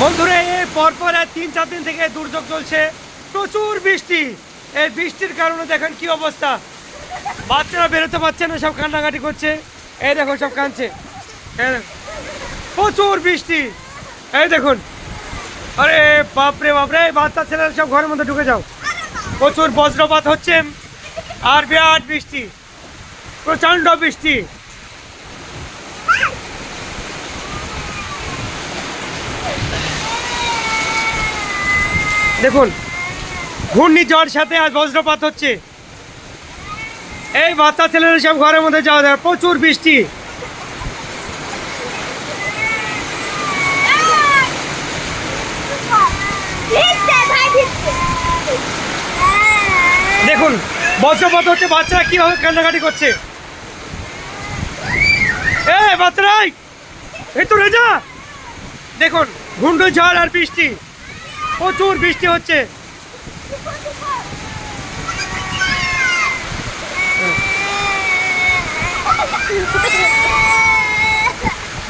বন্ধুরা এই পরপর আর তিন, চার দিন থেকে দুর্যোগ চলছে। প্রচুর বৃষ্টি। এই বৃষ্টির কারণে দেখেন কি অবস্থা। বাচ্চারা বেরোতে পারছে না, সব কান্নাকাটি করছে। এই দেখো সব কাঁদছে। প্রচুর বৃষ্টি। এই দেখুন। আরে বাপরে বাপরে বাচ্চা ছেলেরা সব ঘরের মধ্যে ঢুকে যাও। প্রচুর বজ্রপাত হচ্ছে। আর বিরাট বৃষ্টি। প্রচণ্ড বৃষ্টি। দেখুন ঘূর্ণিঝড় সাথে আজ বজ্রপাত হচ্ছে। এই বাচ্চা ছেলেরা সব ঘরের মধ্যে যাওয়া যায় প্রচুর বৃষ্টি। দেখুন বজ্রপাত হচ্ছে বাচ্চারা কীভাবে কান্নাকাটি করছে। এ বাচ্চারা এই, ভেতরে যা দেখুন ঘূর্ণিঝড় আর বৃষ্টি। প্রচুর বৃষ্টি হচ্ছে।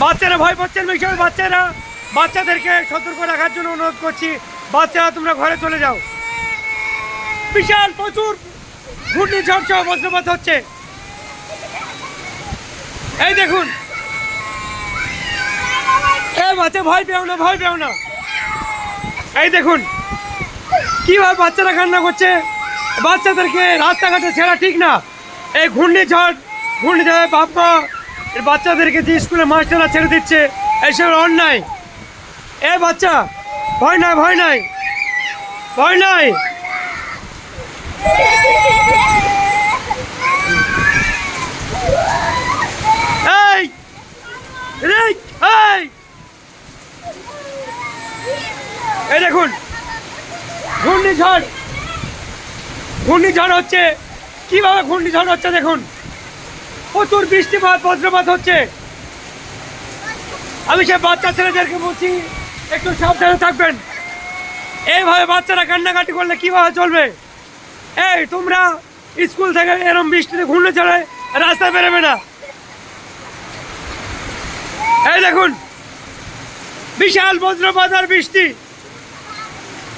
বাচ্চারা ভয় পাচ্ছেন বিষয় বাচ্চারা। বাচ্চাদেরকে সতর্ক রাখার জন্য অনুরোধ করছি। বাচ্চারা, তোমরা ঘরে চলে যাও। বিশাল প্রচুর ঘূর্ণিঝড় সহ বজ্রপাত হচ্ছে। এই দেখুন। এ বাচ্চা, ভয় পেও না, ভয় পেও না। এই দেখুন, কীভাবে বাচ্চারা কান্না করছে? বাচ্চাদেরকে রাস্তাঘাটে ছেড়া ঠিক না। এই ঘূর্ণিঝড়, ঘূর্ণিঝড়ে বাপ্পা বাচ্চাদেরকে যে স্কুলে মাস্টাররা ছেড়ে দিচ্ছে এইসব অন্যায়। এ বাচ্চা, ভয় নাই ভয় নাই ভয় নাই। এই এই এই। এই দেখুন, ঘূর্ণিঝড়। ঘূর্ণিঝড় হচ্ছে। কীভাবে ঘূর্ণিঝড় হচ্ছে দেখুন? প্রচুর বৃষ্টিপাত, বজ্রপাত হচ্ছে। আমি সে বাচ্চা ছেলেদেরকে বলছি, একটু সাবধানে থাকবেন। এইভাবে বাচ্চারা কান্নাকাটি করলে কীভাবে চলবে? এই, তোমরা স্কুল থেকে এরম বৃষ্টিতে ঘুরলে চলে রাস্তায় বেরোবে না। এই দেখুন, বিশাল বজ্রপাত আর বৃষ্টি।